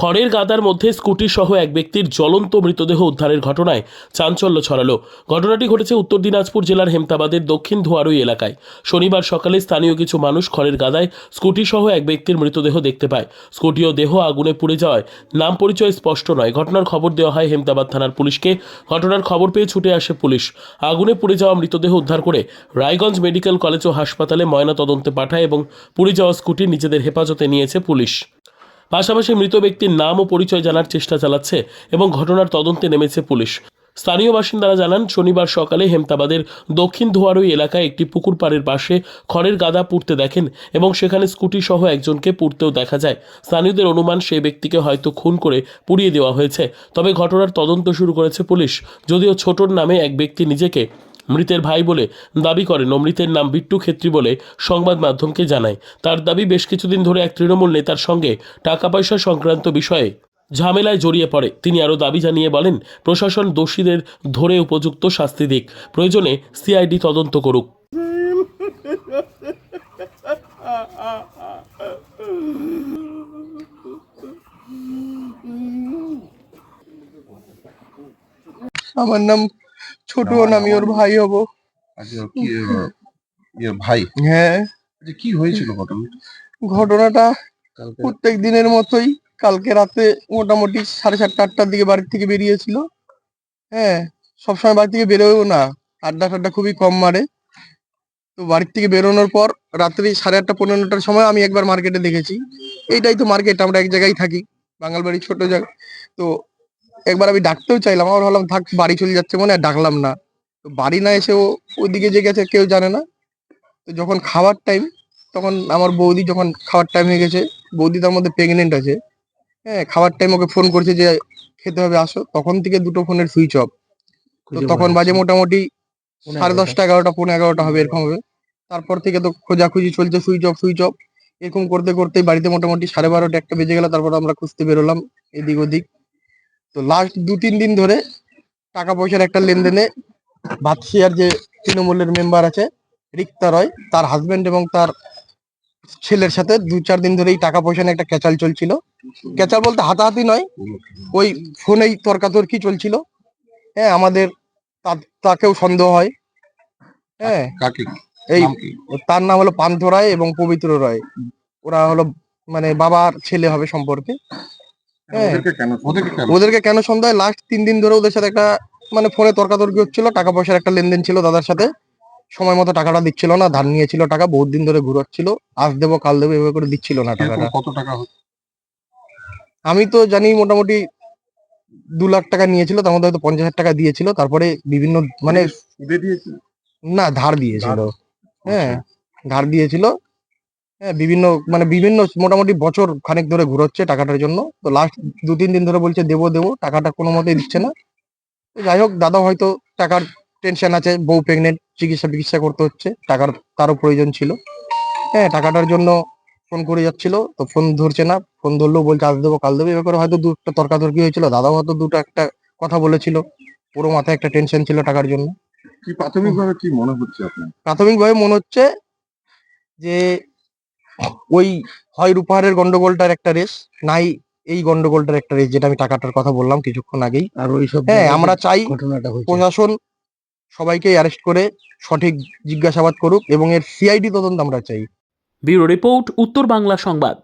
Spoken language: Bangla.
খড়ের গাদার মধ্যে স্কুটি সহ এক ব্যক্তির জ্বলন্ত মৃতদেহ উদ্ধারের ঘটনায় চাঞ্চল্য ছড়ালো। ঘটনাটি ঘটেছে উত্তর দিনাজপুর জেলার হেমতাবাদের দক্ষিণ ধোয়ারই এলাকায়। শনিবার সকালে স্থানীয় কিছু মানুষ খড়ের গাদায় স্কুটি সহ এক ব্যক্তির মৃতদেহ দেখতে পায়। স্কুটি ও দেহ আগুনে পুড়ে যাওয়ায় নাম পরিচয় স্পষ্ট নয়। ঘটনার খবর দেওয়া হয় হেমতাবাদ থানার পুলিশকে। ঘটনার খবর পেয়ে ছুটে আসে পুলিশ। আগুনে পুড়ে যাওয়া মৃতদেহ উদ্ধার করে রায়গঞ্জ মেডিকেল কলেজ ও হাসপাতালে ময়না তদন্তে পাঠায় এবং পুড়ে যাওয়া স্কুটি নিজেদের হেফাজতে নিয়েছে পুলিশ। পাশাপাশি মৃত ব্যক্তির নাম ও পরিচয় জানার চেষ্টা চালাচ্ছে এবং ঘটনার তদন্তে নেমেছে পুলিশ। স্থানীয় বাসিন্দারা জানান, শনিবার সকালে হেমতাবাদের দক্ষিণ ধোয়ারই এলাকায় একটি পুকুর পাড়ের পাশে খড়ের গাদা পুড়তে দেখেন এবং সেখানে স্কুটি সহ একজনকে পুড়তেও দেখা যায়। স্থানীয়দের অনুমান সেই ব্যক্তিকে হয়তো খুন করে পুড়িয়ে দেওয়া হয়েছে। তবে ঘটনার তদন্ত শুরু করেছে পুলিশ। যদিও ছোটর নামে এক ব্যক্তি নিজেকে মৃতের ভাই বলে দাবি করেন ও মৃতের নাম বিট্টু খেত্রী বলে সংবাদ মাধ্যমকে জানায়। তার দাবি বেশ কিছুদিন ধরে এক তৃণমূল নেতার সঙ্গে টাকা পয়সা সংক্রান্ত বিষয়ে ঝামেলায় জড়িয়ে পড়ে। তিনি আরও দাবি জানিয়ে বলেন, প্রশাসন দোষীদের ধরে উপযুক্ত শাস্তি দিক। প্রয়োজনে সিআইডি তদন্ত করুক। আমার নাম ছোট না, আমি ওর ভাই হব। আচ্ছা কি ইয়ে ভাই? হ্যাঁ। আচ্ছা কি হয়েছিল ঘটনা? ঘটনাটা প্রত্যেক দিনের মতোই কালকে রাতে মোটামুটি সাড়ে সাতটা আটটার দিকে বাড়ি থেকে বেরিয়েছিল। হ্যাঁ সবসময় বাড়ি থেকে বেরোয়ও না আড্ডা টাড্ডা খুবই কম মারে। তো বাড়ির থেকে বেরোনোর পর রাত্রি সাড়ে আটটা পনেরোটার সময় আমি একবার মার্কেটে দেখেছি। এইটাই তো মার্কেট আমরা এক জায়গায় থাকি বাঙাল বাড়ি ছোট জায়গা। তো একবার আমি ডাকতেও চাইলাম আমার ভাবলাম থাক বাড়ি চলে যাচ্ছে মনে হয় ডাকলাম না। তো বাড়ি না এসে ও ওইদিকে যে গেছে কেউ জানে না। তো যখন খাওয়ার টাইম তখন আমার বৌদি যখন খাওয়ার টাইম হয়ে গেছে বৌদি তার মধ্যে প্রেগনেন্ট আছে। হ্যাঁ খাওয়ার টাইম ওকে ফোন করছে যে খেতে হবে আসো। তখন থেকে দুটো ফোনের সুইচ অফ তো তখন বাজে মোটামুটি সাড়ে দশটা এগারোটা পৌনে এগারোটা হবে এরকম হবে। তারপর থেকে তো খোঁজাখুঁজি চলছে সুইচ অফ সুইচ অফ এরকম করতে করতে বাড়িতে মোটামুটি সাড়ে বারোটা একটা বেজে গেল তারপর আমরা খুঁজতে বেরোলাম এদিক ওদিক। তো লাস্ট দু তিন দিন ধরে টাকা পয়সার একটা লেনদেনে ভাতশিয়ার যে তৃণমূলের মেম্বার আছে রিক্তা রয় তার হাজবেন্ড এবং তার ছেলের সাথে দু চার দিন ধরে এই টাকা পয়সা নিয়ে একটা ক্যাচাল চলছিল। ক্যাচাল বলতে হাতাহাতি নয় ওই ফোনেই তর্কাতর্কি চলছিল। হ্যাঁ আমাদের তাকেও সন্দেহ হয়। হ্যাঁ কাকে? এই তার নাম হলো পান্থ রায় এবং পবিত্র রায়। ওরা হলো মানে বাবার ছেলে হবে সম্পর্কে। ওদেরকে কেন ওদেরকে কেন? ওদেরকে কেন সন্ধ্যায়? লাস্ট তিন দিন ধরে ওদের সাথে একটা মানে ফোনে তর্কাতর্কি হচ্ছিল টাকা পয়সার একটা লেনদেন ছিল দাদার সাথে। সময় মতো টাকাটা দিচ্ছিল না ধার নিয়েছিল টাকা বহুত দিন ধরে ঘুরাচ্ছিল। আজ দেবো কাল দেবো এভাবে করে দিচ্ছিল না টাকাটা। কত টাকা আমি তো জানি মোটামুটি দু লাখ টাকা নিয়েছিল তার মধ্যে হয়তো পঞ্চাশ হাজার টাকা দিয়েছিল তারপরে বিভিন্ন মানে না ধার দিয়েছিল। হ্যাঁ আচ্ছা। ধার দিয়েছিল। হ্যাঁ বিভিন্ন মানে বিভিন্ন মোটামুটি বছর খানেক ধরে ঘুরোচ্ছে টাকাটার জন্য। তো লাস্ট দু তিন দিন ধরে বলছে দেবো দেবো টাকাটা কোনো মতেই দিচ্ছে না। যাই হোক দাদা হয়তো টাকার টেনশন আছে বউ প্রেগনেন্ট চিকিৎসা চিকিৎসা করতে হচ্ছে টাকার তারও প্রয়োজন ছিল। হ্যাঁ টাকাটার জন্য ফোন করে যাচ্ছিল তো ফোন ধরছে না ফোন ধরলেও বলছে আজ দেবো কাল দেবো এবার করে হয়তো দু একটা তর্কাতর্কি হয়েছিল দাদাও হয়তো দুটো একটা কথা বলেছিল পুরো মাথায় একটা টেনশন ছিল টাকার জন্য। কি প্রাথমিকভাবে কি মনে হচ্ছে আপনার? প্রাথমিকভাবে মনে হচ্ছে যে ওই হয় রূপাহারের গন্ডগোলটার একটা রেস নাই এই গন্ডগোলটার একটা রেস যেটা আমি টাকাটার কথা বললাম কিছুক্ষণ আগেই। আর ওইসব হ্যাঁ আমরা চাই ঘটনাটা প্রশাসন সবাইকে অ্যারেস্ট করে সঠিক জিজ্ঞাসাবাদ করুক এবং এর সিআইডি তদন্ত আমরা চাই। ব্যুরো রিপোর্ট উত্তর বাংলা সংবাদ।